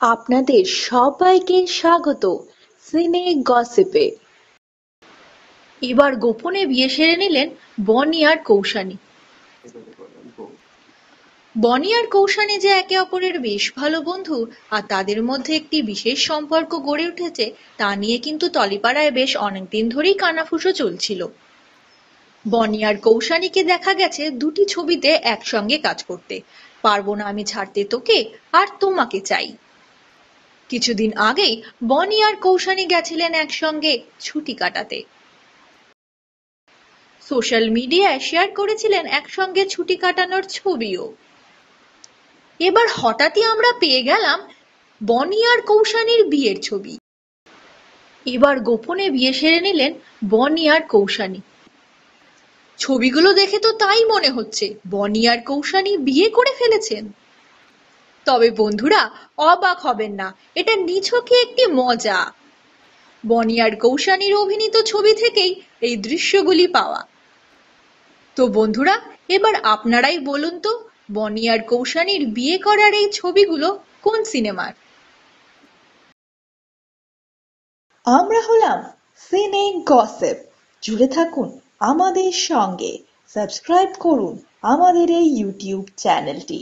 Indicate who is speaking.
Speaker 1: আপনাদের সবাইকে স্বাগত সিনে গসিপে।
Speaker 2: এবার গোপনে বিয়ে সেরে নিলেন বনি আর কৌশানী। বনি আর কৌশানী যে একে অপরের বেশ ভালো বন্ধু আর তাদের মধ্যে একটি বিশেষ সম্পর্ক গড়ে উঠেছে, তা নিয়ে কিন্তু তলিপাড়ায় বেশ অনেকদিন ধরেই কানাফুসো চলছিল। বনি আর কৌশানীকে দেখা গেছে দুটি ছবিতে একসঙ্গে কাজ করতে। পারব না আমি ছাড়তে তোকে, আর তোমাকে চাই। কিছুদিন আগেই বনি আর কৌশানী গেছিলেন একসঙ্গে ছুটি কাটাতে। সোশ্যাল মিডিয়ায় শেয়ার করেছিলেন একসঙ্গে ছুটি কাটানোর ছবিও। এবার হঠাৎই আমরা পেয়ে গেলাম বনি আর কৌশানীর বিয়ের ছবি। এবার গোপনে বিয়ে সেরে নিলেন বনি আর কৌশানী। ছবিগুলো দেখে তো তাই মনে হচ্ছে, বনি আর কৌশানী বিয়ে করে ফেলেছেন। তবে বন্ধুরা অবাক হবেন না, এটা নিছকই একটি মজা। বনি আর কৌশানীর অভিনীত ছবি থেকেই এই দৃশ্যগুলি পাওয়া। তো বন্ধুরা, এবার আপনারাই বলুন তো, বনি আর কৌশানীর বিয়ে করার এই ছবিগুলো কোন সিনেমার?
Speaker 1: আমরা হলাম সিনে গসেপ জুড়ে থাকুন আমাদের সঙ্গে। সাবস্ক্রাইব করুন আমাদের এই ইউটিউব চ্যানেলটি